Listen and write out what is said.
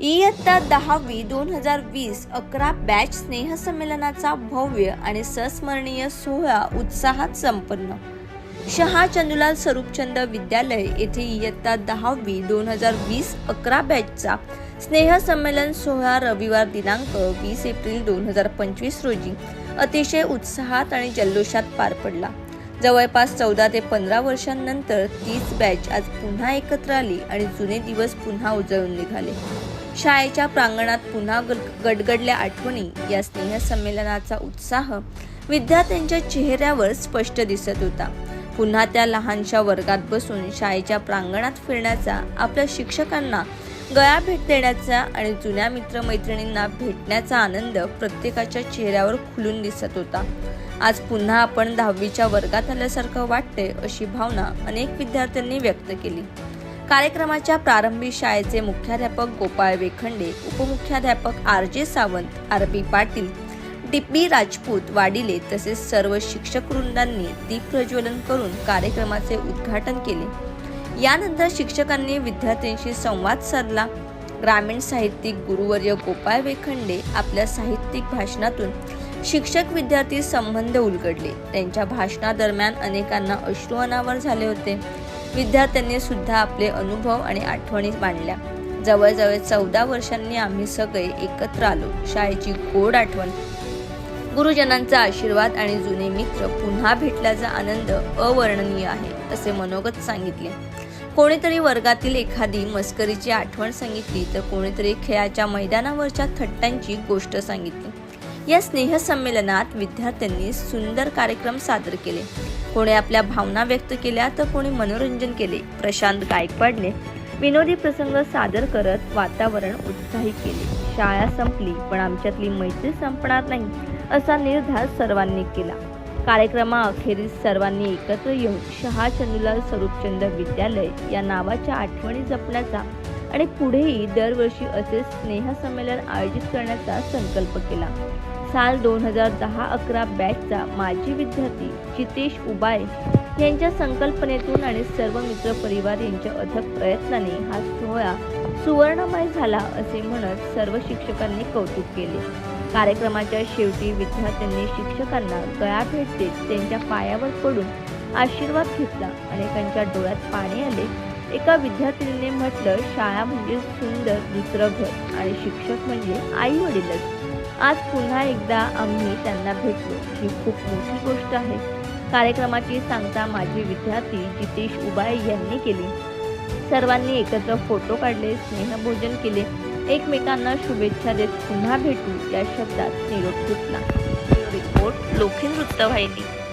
इयत्ता दहावी दोन हजार वीस अकरा बॅच स्नेहसंमेलनाचा भव्य आणि संस्मरणीय सोहळा उत्साहात संपन्न. शहा चंदुलाल स्वरूपचंद विद्यालय येथे इयत्ता दहावी दोन हजार वीस अकरा बॅचचा स्नेहसंमेलन सोहळा रविवार दिनांक वीस एप्रिल दोन हजार पंचवीस रोजी अतिशय उत्साहात आणि जल्लोषात पार पडला. जवळपास चौदा ते पंधरा वर्षांनंतर तीच बॅच आज पुन्हा एकत्र आली आणि जुने दिवस पुन्हा उजळून निघाले. शाळेच्या प्रांगणात पुन्हा गड- गडगडल्या आठवणी या स्नेहसंमेलनाचा उत्साह विद्यार्थ्यांच्या चेहऱ्यावर स्पष्ट दिसत होता. पुन्हा त्या लहानशा वर्गात बसून शाळेच्या प्रांगणात फिरण्याचा आपल्या शिक्षकांना गळा भेट देण्याचा आणि जुन्या मित्रमैत्रिणींना भेटण्याचा आनंद प्रत्येकाच्या चेहऱ्यावर खुलून दिसत होता. आज पुन्हा आपण दहावीच्या वर्गात आल्यासारखं वाटते अशी भावना अनेक विद्यार्थ्यांनी व्यक्त केली. कार्यक्रमाच्या प्रारंभी शाळेचे मुख्याध्यापक Gopal Wekhande उपमुख्याध्यापक R J Sawant R B Patil टिप्पी Rajput Wadile तसेच सर्व शिक्षक वृंदांनी दीपप्रज्वलन करून कार्यक्रमाचे उद्घाटन केले. यानंतर शिक्षकांनी विद्यार्थ्यांशी संवाद साधला. ग्रामीण साहित्यिक गुरुवर्य गोपाळ वेखंडे आपल्या साहित्यिक भाषणातून शिक्षक विद्यार्थी संबंध उलगडले. त्यांच्या भाषणादरम्यान अनेकांना अश्रू अनावर झाले होते. विद्यार्थ्यांनी सुद्धा आपले अनुभव आणि आठवणी मांडल्या. जवळजवळ चौदा वर्षांनी आम्ही सगळे एकत्र आलो. शाळेची गोड आठवण. गुरुजनांचा आशीर्वाद आणि जुने मित्र पुन्हा भेटल्याचा आनंद अवर्णनीय आहे असे मनोगत सांगितले. कोणीतरी वर्गातील एखादी मस्करीची आठवण सांगितली तर कोणीतरी खेळाच्या मैदानावरच्या थट्टांची गोष्ट सांगितली. या स्नेहसंमेलनात विद्यार्थ्यांनी सुंदर कार्यक्रम सादर केले. कोणी आपल्या भावना व्यक्त केल्या तर कोणी मनोरंजन केले. प्रशांत गायकवाडने विनोदी प्रसंग सादर करत वातावरण उत्साही केले. शाळा संपली पण आमच्यातली मैत्री संपणार नाही असा निर्धार सर्वांनी केला. कार्यक्रमाअखेरीस सर्वांनी एकत्र येऊन शहा चंदुलाल स्वरूपचंद विद्यालय या नावाच्या आठवणी जपण्याचा आणि पुढेही दरवर्षी असे स्नेहसंमेलन आयोजित करण्याचा संकल्प केला. साल दोन हजार दहा अकरा बॅचचा माजी विद्यार्थी जितेश उबाय यांच्या संकल्पनेतून आणि सर्व मित्रपरिवार यांच्या अथक प्रयत्नाने हा सोहळा सुवर्णमय झाला असे म्हणत सर्व शिक्षकांनी कौतुक केले. कार्यक्रमाच्या शेवटी विद्यार्थ्यांनी शिक्षकांना गळा भेट देत त्यांच्या पायावर पडून आशीर्वाद घेतला अनेकांच्या डोळ्यात पाणी आले. एका विद्यार्थिनीने म्हटलं शाळा म्हणजे सुंदर दुसरं घर आणि शिक्षक म्हणजे आई वडीलच आज पुन्हा एकदा आम्ही त्यांना भेटलो. ही खूप मोठी गोष्ट आहे. कार्यक्रमाची सांगता माझी विद्यार्थी जितेश उबाय यांनी केली. सर्वांनी एकत्र फोटो काढले स्नेहभोजन केले. एकमेकांना शुभेच्छा देत पुन्हा भेटू या शब्दात निरोप घेतला. रिपोर्ट लोखी वृत्तवाहिनी.